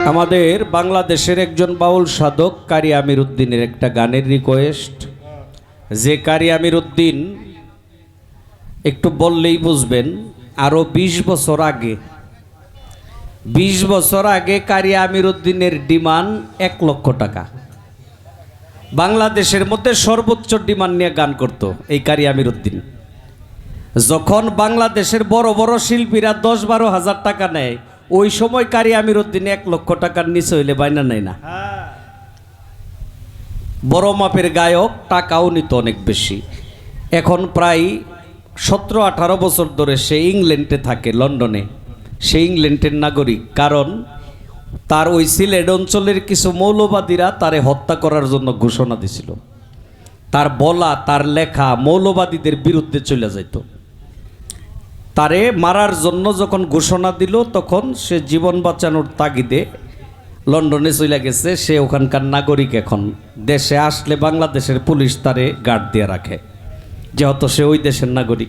আমাদের বাংলাদেশের একজন বাউল সাধক কারি আমির উদ্দিনের একটা গানের রিকোয়েস্ট যে কারি আমির উদ্দিন একটু বললেই বুঝবেন আরও ২০ বছর আগে ২০ বছর আগে কারি আমির উদ্দিনের ডিমান্ড এক লক্ষ টাকা। বাংলাদেশের মধ্যে সর্বোচ্চ ডিমান্ড নিয়ে গান করত এই কারি আমির উদ্দিন যখন বাংলাদেশের বড় বড় শিল্পীরা দশ বারো হাজার টাকা নেয় ওই সময় কারি আমির উদ্দিন এক লক্ষ টাকার নিচে হইলে বাইনা নেয় না। বড় মাপের গায়ক, টাকাও নিত অনেক বেশি। এখন প্রায় সতেরো আঠারো বছর ধরে সে ইংল্যান্ডে থাকে, লন্ডনে। সে ইংল্যান্ডের নাগরিক, কারণ তার ওই সিলেট অঞ্চলের কিছু মৌলবাদীরা তারে হত্যা করার জন্য ঘোষণা দিছিল। তার বলা, তার লেখা মৌলবাদীদের বিরুদ্ধে চলে যাইত। তারে মারার জন্য যখন ঘোষণা দিল তখন সে জীবন বাঁচানোর তাগিদে লন্ডনে চলে গেছে। সে ওখানকার নাগরিক এখন। দেশে আসলে বাংলাদেশের পুলিশ তারে গার্ড দিয়ে রাখে। যেহেতু সে ওই দেশের নাগরিক।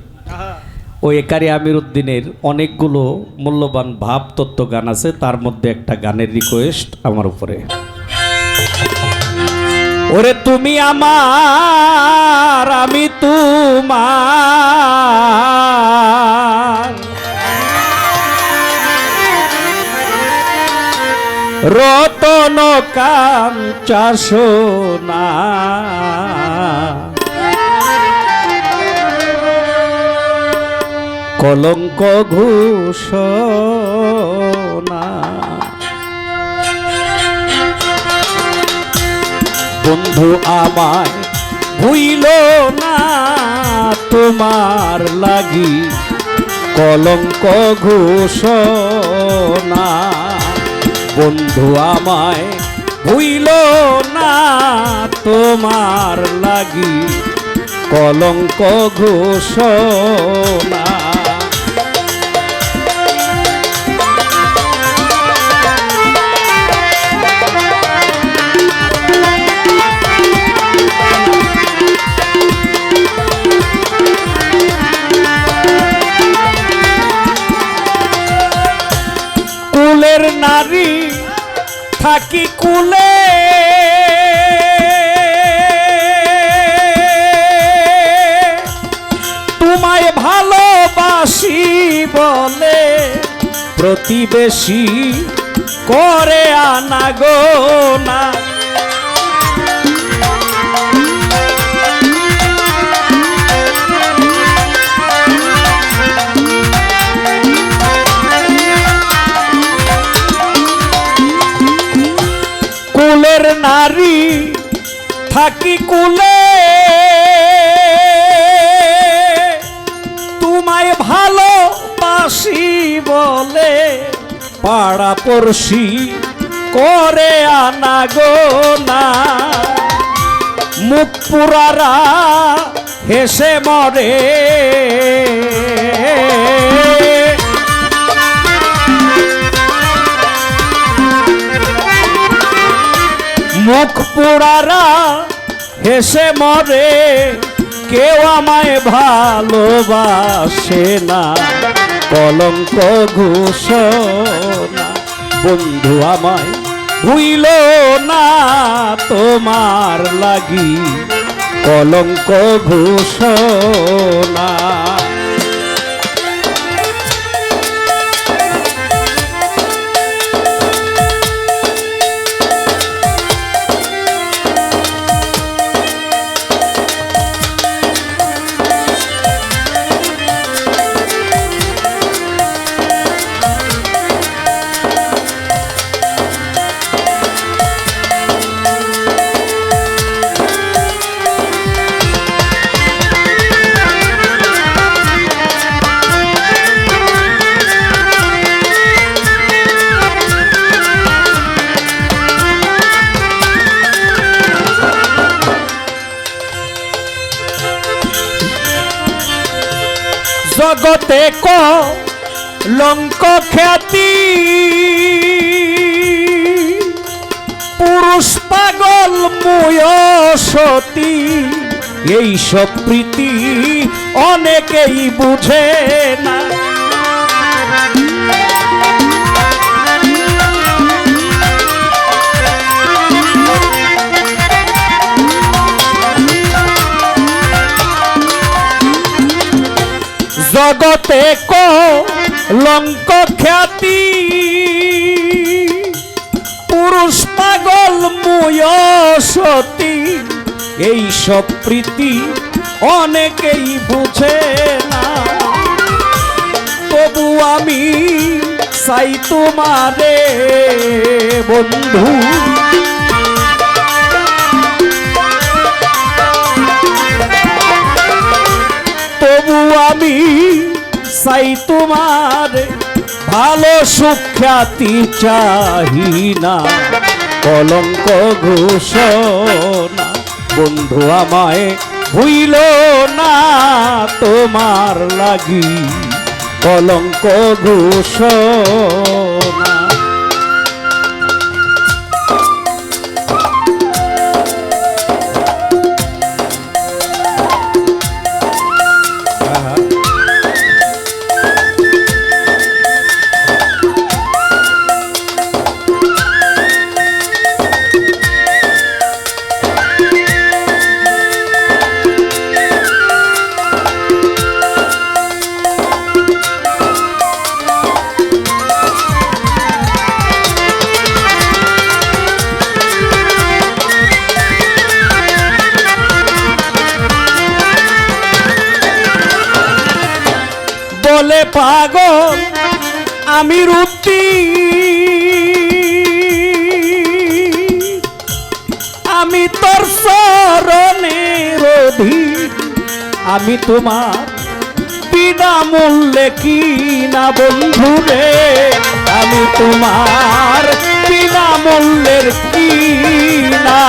ওই একারি আমির উদ্দিনের অনেকগুলো মূল্যবান ভাব তত্ত্ব গান আছে। তার মধ্যে একটা গানের রিকোয়েস্ট আমার উপরে। ওরে তুমি আমার আমি তোমার। রতন কাঞ্চা সোনা। কলঙ্ক ঘোষণা। বন্ধু আমায় ভুইল না তোমার লাগি। কলঙ্ক ঘোষণা, বন্ধু আমায়, ভুইল না তোমার লাগি। কলঙ্ক ঘোষণা ভালোবাসি বলে প্রতিবেশী করে আনাগো না। কুলের নারী থাকি কুলে পাড়া পড়শি, করে আনাগো না। মুখ পুরারা হেসে মরে। মুখ হেসে মরে, কেউ আমায় ভালোবাসে না। কলঙ্ক ঘোষণা। বন্ধু আমায় ভুইল না তোমার লাগি। কলঙ্ক ঘোষণা। জগতে ক লঙ্ক খ্যাতি। পুরুষ পাগল মুয় সতী। এই সব প্রীতি অনেকেই বুঝে না। জগতে লঙ্ক খ্যাতি। পুরুষ পাগল মুয় সতী, এই সব প্রীতি অনেকেই বুঝে না। তবু আমি চাই তোমারে, বন্ধু আমি চাই তোমার ভালো সুখ্যাতি চাহি না কলঙ্ক ঘোষণা, বন্ধু আমায় ভুইল না তোমার লাগি। কলঙ্ক ঘোষণা আমি রুটি আমি তোর অধীন আমি তোমার বিনামূল্যে কি না বন্ধু রে। আমি তোমার বিনামূল্যের কি না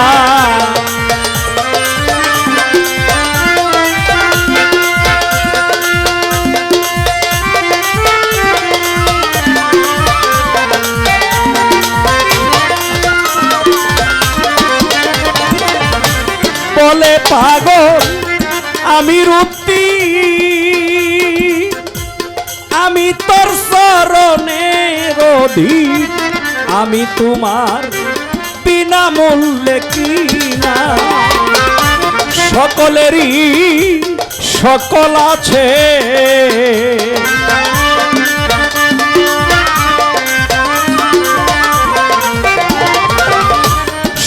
পাগল, আমি রুটি আমি তোর শরণের অধীন আমি তোমার বিনামূল্যে কিনা। সকলেরই সকল আছে।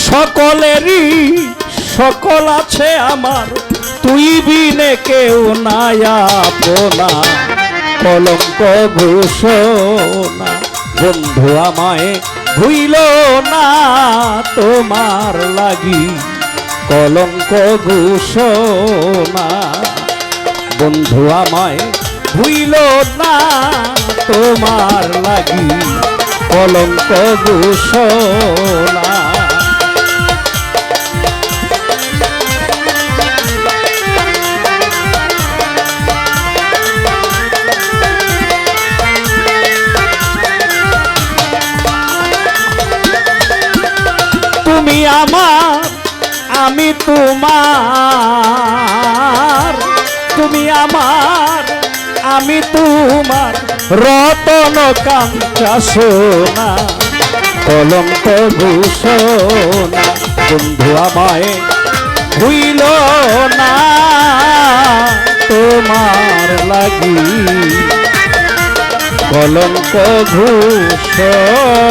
সকলেরই সকল আছে আমার, তুই বিনে কেউ নাই আপনা কলঙ্ক ঘোষণা, বন্ধু আমায় ভুইল না তোমার লাগি। কলঙ্ক ঘোষণা, বন্ধু আমায় ভুইল না তোমার লাগি। কলঙ্ক ঘোষণা তুমি আমার, আমি তোমার। তুমি আমার, আমি তোমার। রতন কাঞ্চা সোনা, কলঙ্ক ভূষণা বন্ধু আমায় ভুইল না, তোমার লাগি। কলঙ্ক ভূষণা